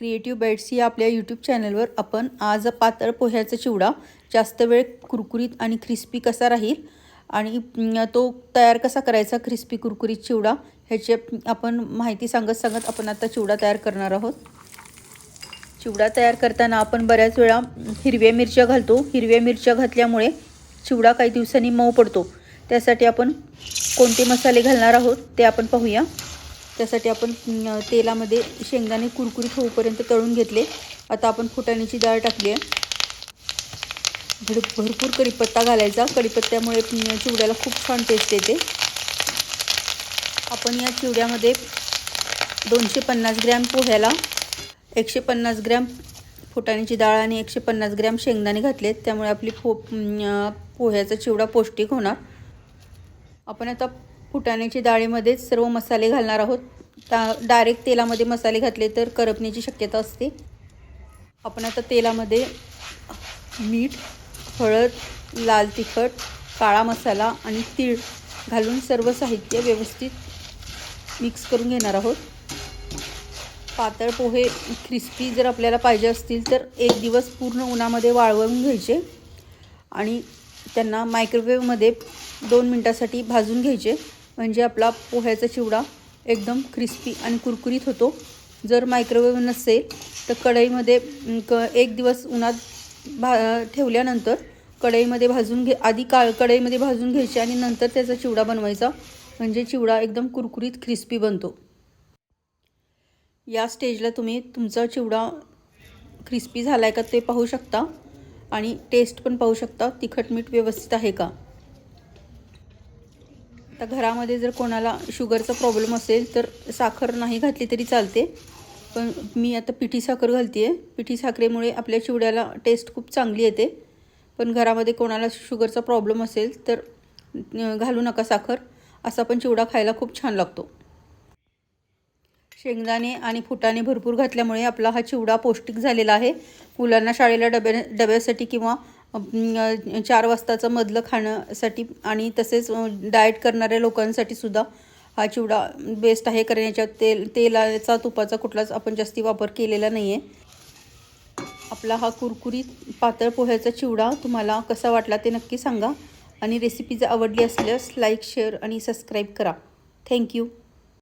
Creative bites या आपल्या YouTube चॅनलवर आपण आज पातळ पोह्याचा चिवडा जास्त वेळ कुरकुरीत आणि क्रिस्पी कसा राहील आणि तो तयार कसा करायचा क्रिस्पी कुरकुरीत चिवडा ह्याची आपण माहिती सांगत सांगत आपण आता चिवडा तयार करणार आहोत. चिवडा तयार करताना आपण बऱ्याच वेळा हिरव्या मिरच्या घालतो. हिरव्या मिरच्या घातल्यामुळे चिवडा काही दिवसांनी मऊ पडतो. त्यासाठी आपण कोणते मसाले घालणार आहोत ते आपण पाहूया. त्यासाठी आपण तेलामध्ये शेंगदाणे कुरकुरीत होऊपर्यंत तळून घेतले. आता आपण फुटाण्याची डाळ टाकली आहे. भर भरपूर कढीपत्ता घालायचा. कढीपत्त्यामुळे चिवड्याला खूप छान टेस्ट येते. आपण या चिवड्यामध्ये दोनशे पन्नास ग्रॅम पोह्याला एकशे पन्नास ग्रॅम फुटाण्याची डाळ आणि एकशे पन्नास ग्रॅम शेंगदाणे घातलेत. त्यामुळे आपली पो पोह्याचा चिवडा पौष्टिक होणार. आपण आता फुटाण्याची डाळीमध्येच सर्व मसाले घालणार आहोत. ता डायरेक्ट तेलामध्ये मसाले घातले तर करपण्याची शक्यता असते. आपण आता तेलामध्ये मीठ हळद लाल तिखट काळा मसाला आणि तीळ घालून सर्व साहित्य व्यवस्थित मिक्स करून घेणार आहोत. पातळ पोहे क्रिस्पी जर आपल्याला पाहिजे असतील तर एक दिवस पूर्ण उन्हामध्ये वाळवून घ्यायचे आणि त्यांना मायक्रोवेवमध्ये दोन मिनटासाठी भाजून घ्यायचे. म्हणजे आपला पोह्याचा चिवडा एकदम क्रिस्पी आणि कुरकुरीत होतो. जर मायक्रोवेव्ह नसेल तर कढईमध्ये क एक दिवस उन्हात भा ठेवल्यानंतर कढईमध्ये भाजून घे आधी का कढईमध्ये भाजून घ्यायचे आणि नंतर त्याचा चिवडा बनवायचा. म्हणजे चिवडा एकदम कुरकुरीत क्रिस्पी बनतो. या स्टेजला तुम्ही तुमचा चिवडा क्रिस्पी झाला आहे का ते पाहू शकता आणि टेस्ट पण पाहू शकता. तिखट मीठ व्यवस्थित आहे का? आता घरामध्ये जर कोणाला शुगरचा प्रॉब्लेम असेल तर साखर नाही घातली तरी चालते. पण मी आता पिठी साखर घालते आहे पिठी साखरेमुळे आपल्या चिवड्याला टेस्ट खूप चांगली येते. पण घरामध्ये कोणाला शुगरचा प्रॉब्लेम असेल तर घालू नका साखर. असा पण चिवडा खायला खूप छान लागतो. शेंगदाणे आणि फुटाणे भरपूर घातल्यामुळे आपला हा चिवडा पौष्टिक झालेला आहे. मुलांना शाळेला डब्या डब्यासाठी किंवा चार वाजताचं मधलं खाण्यासाठी आणि तसेच डाएट करणाऱ्या लोकांसाठी सुद्धा हा चिवडा बेस्ट आहे. कारण याच्यात तेल तेलाचा तुपाचा कुठलाच आपण जास्ती वापर केलेला नाही आहे आपला हा कुरकुरीत पातळ पोह्याचा चिवडा तुम्हाला कसा वाटला ते नक्की सांगा. आणि रेसिपी जर आवडली असल्यास लाईक शेअर आणि सबस्क्राईब करा. Thank you